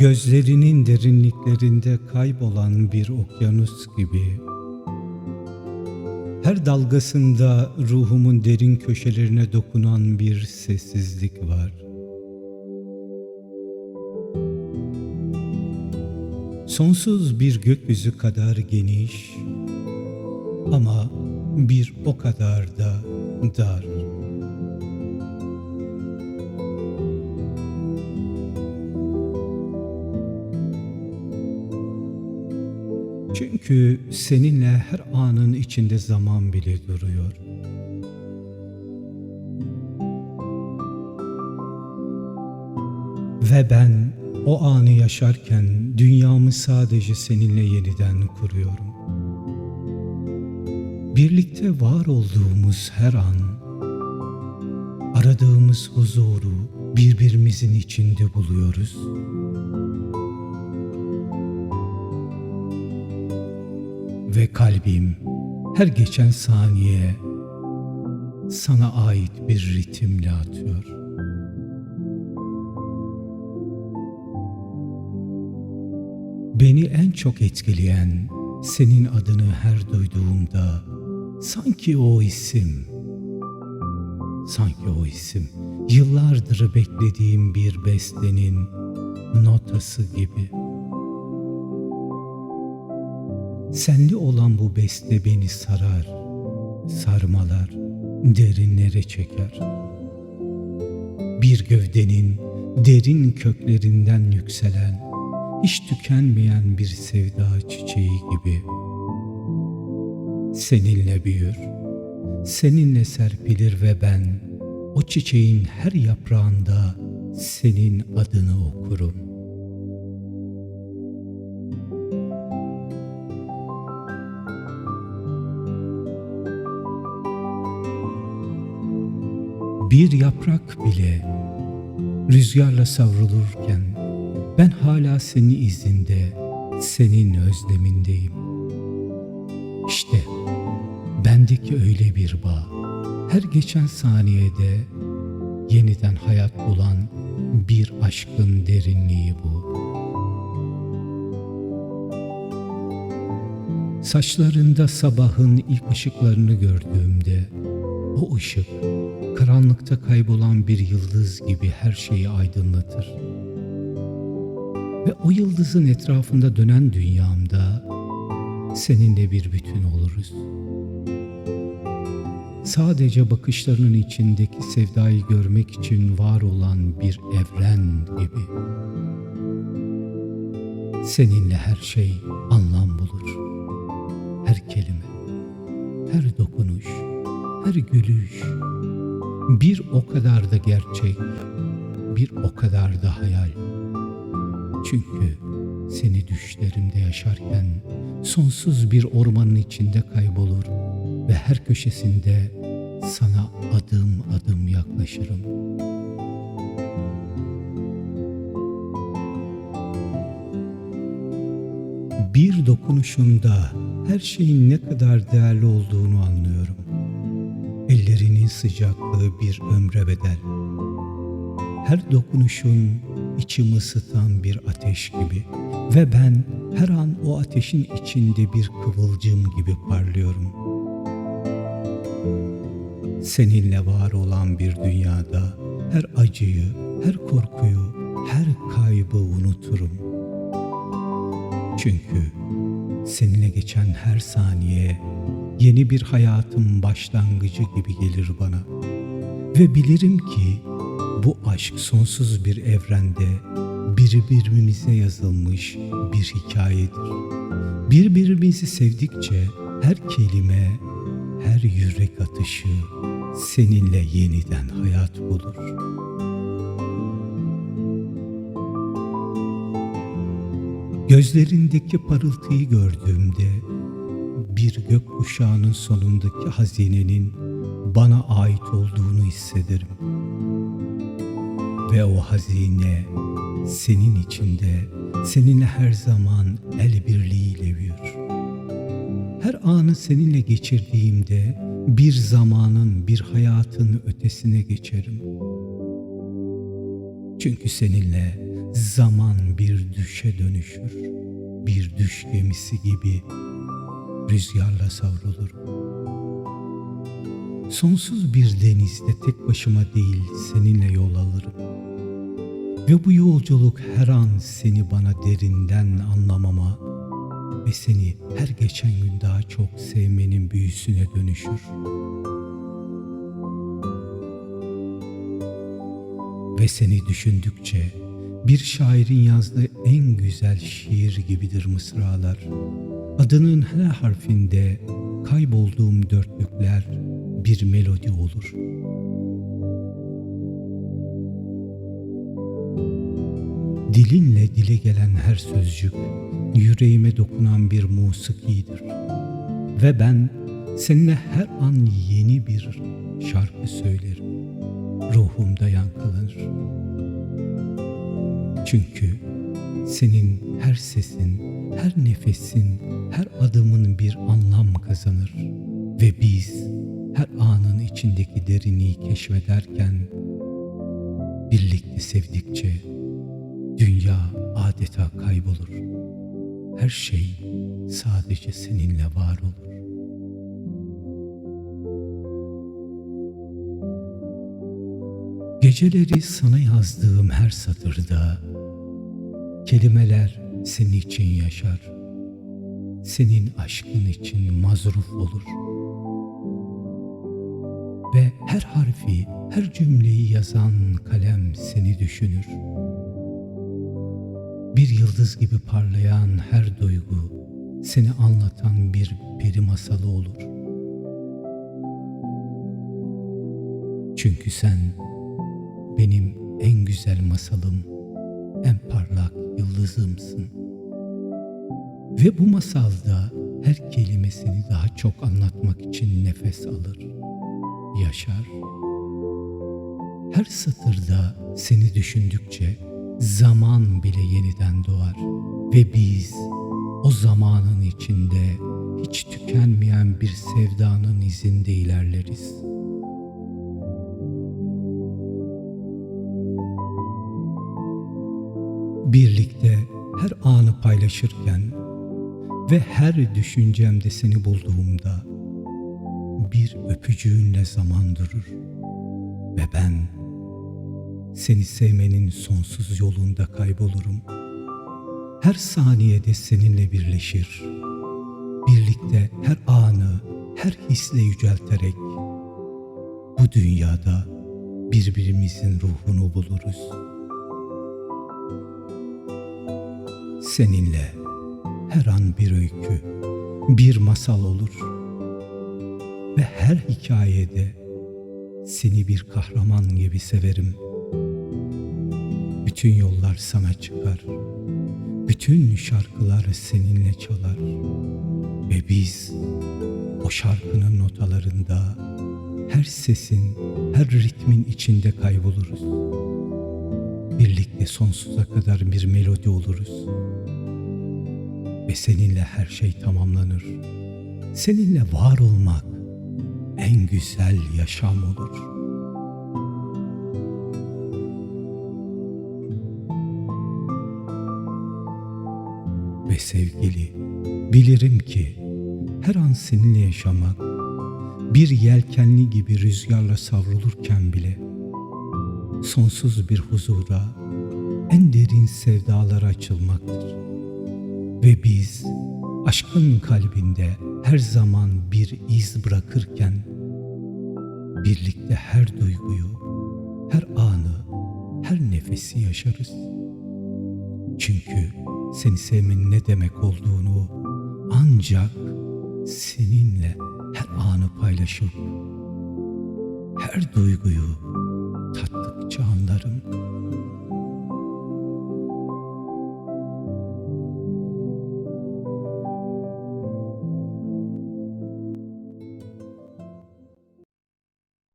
Gözlerinin derinliklerinde kaybolan bir okyanus gibi her dalgasında ruhumun derin köşelerine dokunan bir sessizlik var. Sonsuz bir gökyüzü kadar geniş ama bir o kadar da dar. Çünkü seninle her anın içinde zaman bile duruyor. Ve ben o anı yaşarken dünyamı sadece seninle yeniden kuruyorum. Birlikte var olduğumuz her an, aradığımız huzuru birbirimizin içinde buluyoruz. Ve kalbim her geçen saniye sana ait bir ritimle atıyor. Beni en çok etkileyen senin adını her duyduğumda sanki o isim, sanki o isim yıllardır beklediğim bir bestenin notası gibi. Senli olan bu beste beni sarar, sarmalar, derinlere çeker. Bir gövdenin derin köklerinden yükselen, hiç tükenmeyen bir sevda çiçeği gibi. Seninle büyür, seninle serpilir ve ben o çiçeğin her yaprağında senin adını okurum. Bir yaprak bile rüzgarla savrulurken ben hala senin izinde, senin özlemindeyim. İşte bendeki öyle bir bağ, her geçen saniyede yeniden hayat bulan bir aşkın derinliği bu. Saçlarında sabahın ilk ışıklarını gördüğümde o ışık karanlıkta kaybolan bir yıldız gibi her şeyi aydınlatır. Ve o yıldızın etrafında dönen dünyamda seninle bir bütün oluruz. Sadece bakışlarının içindeki sevdayı görmek için var olan bir evren gibi. Seninle her şey anlam bulur. Her kelime, her dokunuş, her gülüş bir o kadar da gerçek, bir o kadar da hayal. Çünkü seni düşlerimde yaşarken sonsuz bir ormanın içinde kaybolur ve her köşesinde sana adım adım yaklaşırım. Bir dokunuşunda her şeyin ne kadar değerli olduğunu anlıyorum. Sıcaklığı bir ömre bedel. Her dokunuşun içimi ısıtan bir ateş gibi ve ben her an o ateşin içinde bir kıvılcım gibi parlıyorum. Seninle var olan bir dünyada her acıyı, her korkuyu, her kaybı unuturum. Çünkü seninle geçen her saniye yeni bir hayatın başlangıcı gibi gelir bana. Ve bilirim ki bu aşk sonsuz bir evrende birbirimize yazılmış bir hikayedir. Birbirimizi sevdikçe her kelime, her yürek atışı seninle yeniden hayat bulur. Gözlerindeki parıltıyı gördüğümde bir gök kuşağının sonundaki hazinenin bana ait olduğunu hissederim. Ve o hazine senin içinde, seninle her zaman el birliğiyle büyür. Her anı seninle geçirdiğimde bir zamanın, bir hayatın ötesine geçerim. Çünkü seninle zaman bir düşe dönüşür. Bir düş gemisi gibi rüzgarla savrulurum. Sonsuz bir denizde tek başıma değil seninle yol alırım. Ve bu yolculuk her an seni bana derinden anlamama ve seni her geçen gün daha çok sevmenin büyüsüne dönüşür. Ve seni düşündükçe bir şairin yazdığı en güzel şiir gibidir mısralar. Adının her harfinde kaybolduğum dörtlükler bir melodi olur. Dilinle dile gelen her sözcük yüreğime dokunan bir musikidir. Ve ben seninle her an yeni bir şarkı söylerim. Ruhumda yankılanır. Çünkü senin her sesin, her nefesin, her adımın bir anlam kazanır. Ve biz her anın içindeki derinliği keşfederken birlikte sevdikçe dünya adeta kaybolur. Her şey sadece seninle var olur. Geceleri sana yazdığım her satırda kelimeler senin için yaşar. Senin aşkın için mazruf olur. Ve her harfi, her cümleyi yazan kalem seni düşünür. Bir yıldız gibi parlayan her duygu seni anlatan bir peri masalı olur. Çünkü sen benim en güzel masalım, en parlak yıldızımsın. Ve bu masalda her kelimesini daha çok anlatmak için nefes alır, yaşar. Her satırda seni düşündükçe zaman bile yeniden doğar ve biz o zamanın içinde hiç tükenmeyen bir sevdanın izinde ilerleriz. Birlikte her anı paylaşırken ve her düşüncemde seni bulduğumda bir öpücüğünle zaman durur ve ben seni sevmenin sonsuz yolunda kaybolurum. Her saniyede seninle birleşir. Birlikte her anı, her hisle yücelterek bu dünyada birbirimizin ruhunu buluruz. Seninle her an bir öykü, bir masal olur. Ve her hikayede seni bir kahraman gibi severim. Bütün yollar sana çıkar. Bütün şarkılar seninle çalar. Ve biz o şarkının notalarında her sesin, her ritmin içinde kayboluruz. Birlikte sonsuza kadar bir melodi oluruz. Ve seninle her şey tamamlanır. Seninle var olmak en güzel yaşam olur. Ve sevgili, bilirim ki her an seninle yaşamak bir yelkenli gibi rüzgarla savrulurken bile sonsuz bir huzura, en derin sevdalara açılmaktır. Ve biz aşkın kalbinde her zaman bir iz bırakırken birlikte her duyguyu, her anı, her nefesi yaşarız. Çünkü seni sevmenin ne demek olduğunu ancak seninle her anı paylaşıp her duyguyu tattıkça anlarım.